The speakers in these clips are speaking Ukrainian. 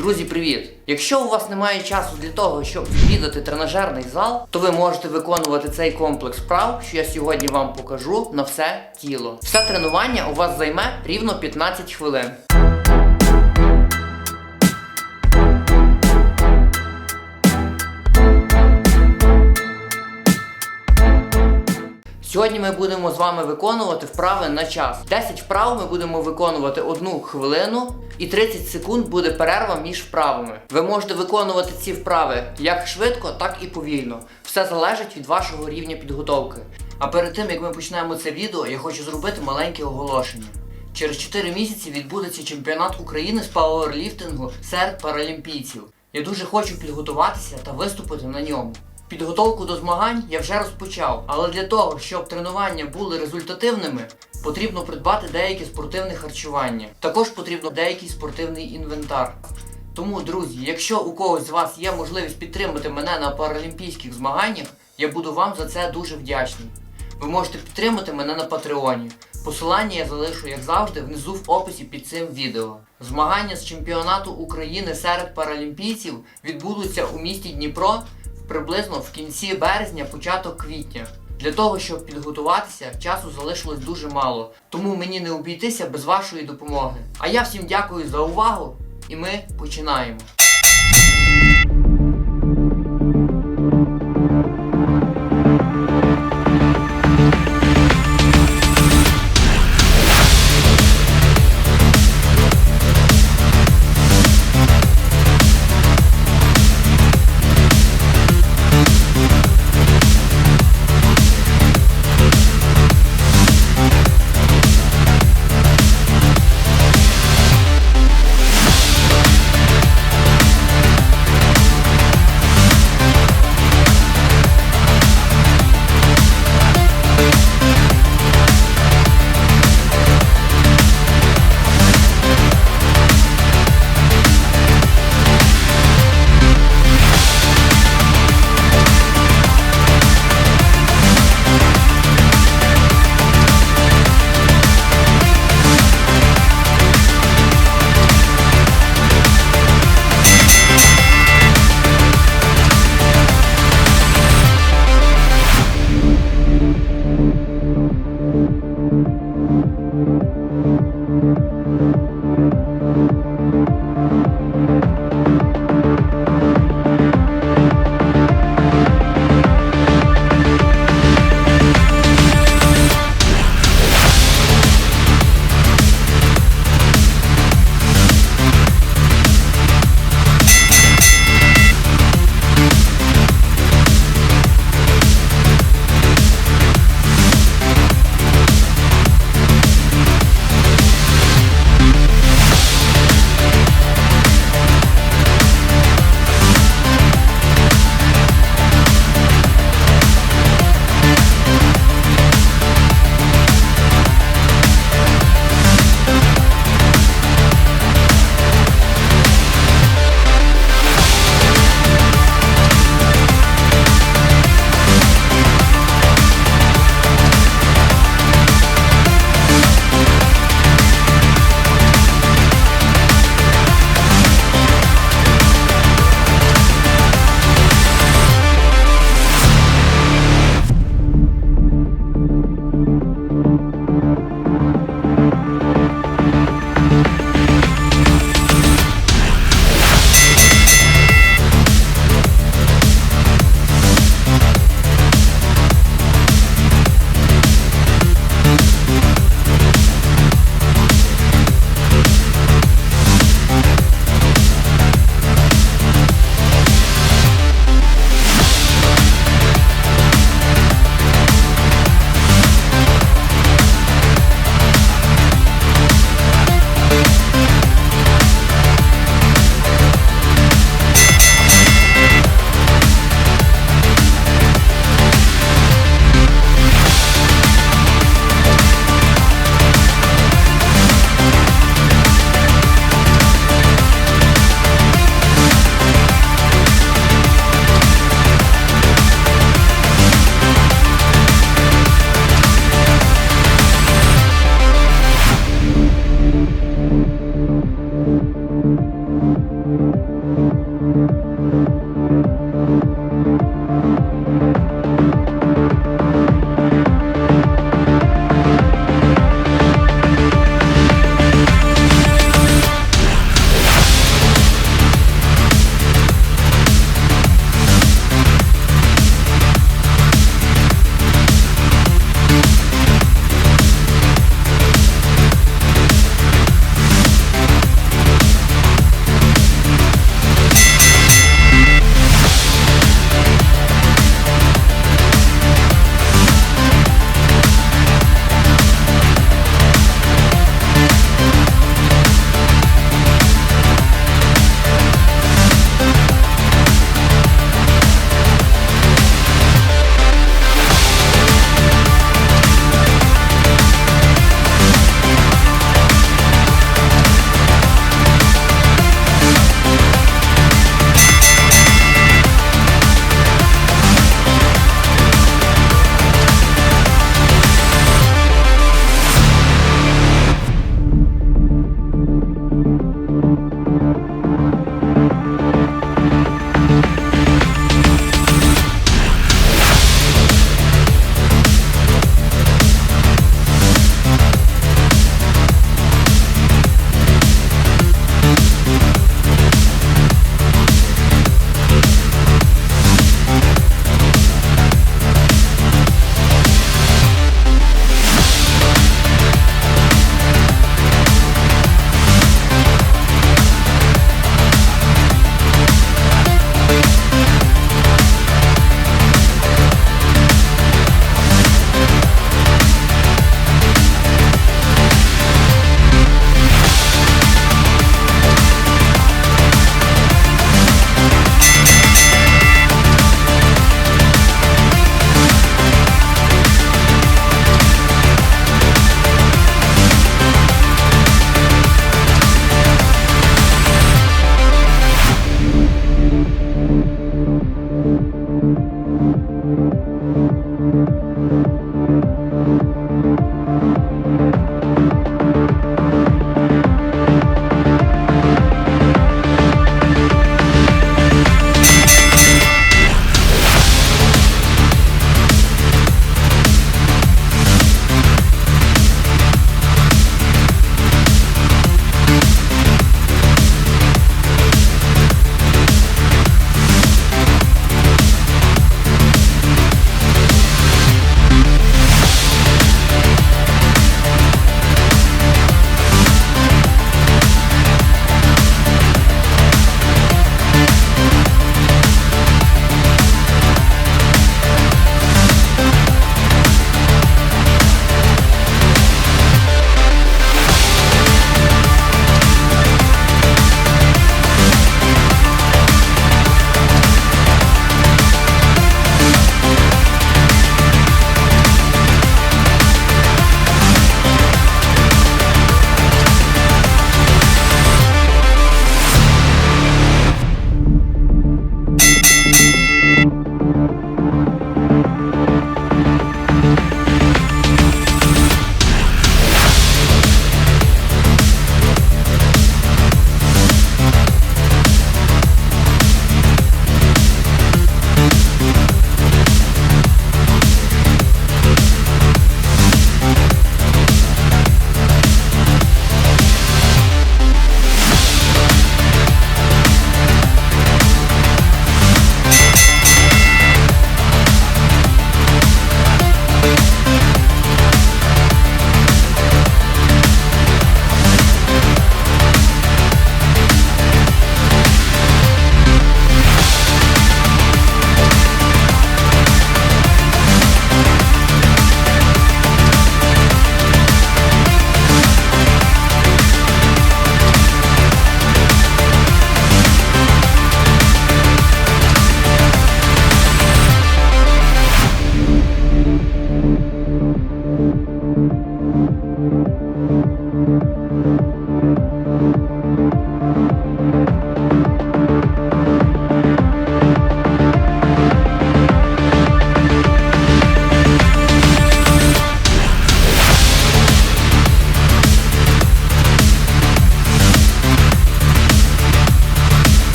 Друзі, привіт! Якщо у вас немає часу для того, щоб відвідати тренажерний зал, то ви можете виконувати цей комплекс вправ, що я сьогодні вам покажу на все тіло. Все тренування у вас займе рівно 15 хвилин. Сьогодні ми будемо з вами виконувати вправи на час. 10 вправ ми будемо виконувати одну хвилину і 30 секунд буде перерва між вправами. Ви можете виконувати ці вправи як швидко, так і повільно. Все залежить від вашого рівня підготовки. А перед тим як ми почнемо це відео, я хочу зробити маленьке оголошення. Через 4 місяці відбудеться чемпіонат України з пауерліфтингу серед паралімпійців. Я дуже хочу підготуватися та виступити на ньому. Підготовку до змагань я вже розпочав, але для того, щоб тренування були результативними, потрібно придбати деяке спортивне харчування. Також потрібно деякий спортивний інвентар. Тому, друзі, якщо у когось з вас є можливість підтримати мене на паралімпійських змаганнях, я буду вам за це дуже вдячний. Ви можете підтримати мене на Патреоні. Посилання я залишу, як завжди, внизу в описі під цим відео. Змагання з чемпіонату України серед паралімпійців відбудуться у місті Дніпро приблизно в кінці березня, початок квітня. Для того, щоб підготуватися, часу залишилось дуже мало, тому мені не обійтися без вашої допомоги. А я всім дякую за увагу, і ми починаємо.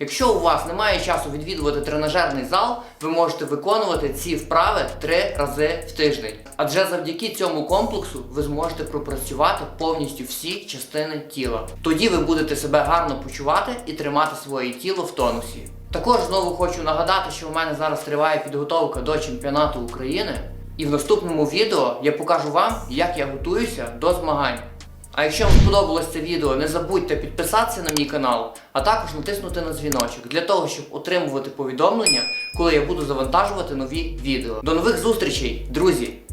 Якщо у вас немає часу відвідувати тренажерний зал, ви можете виконувати ці вправи три рази в тиждень. Адже завдяки цьому комплексу ви зможете пропрацювати повністю всі частини тіла. Тоді ви будете себе гарно почувати і тримати своє тіло в тонусі. Також знову хочу нагадати, що у мене зараз триває підготовка до чемпіонату України. І в наступному відео я покажу вам, як я готуюся до змагань. А якщо вам сподобалось це відео, не забудьте підписатися на мій канал, а також натиснути на дзвіночок для того, щоб отримувати повідомлення, коли я буду завантажувати нові відео. До нових зустрічей, друзі!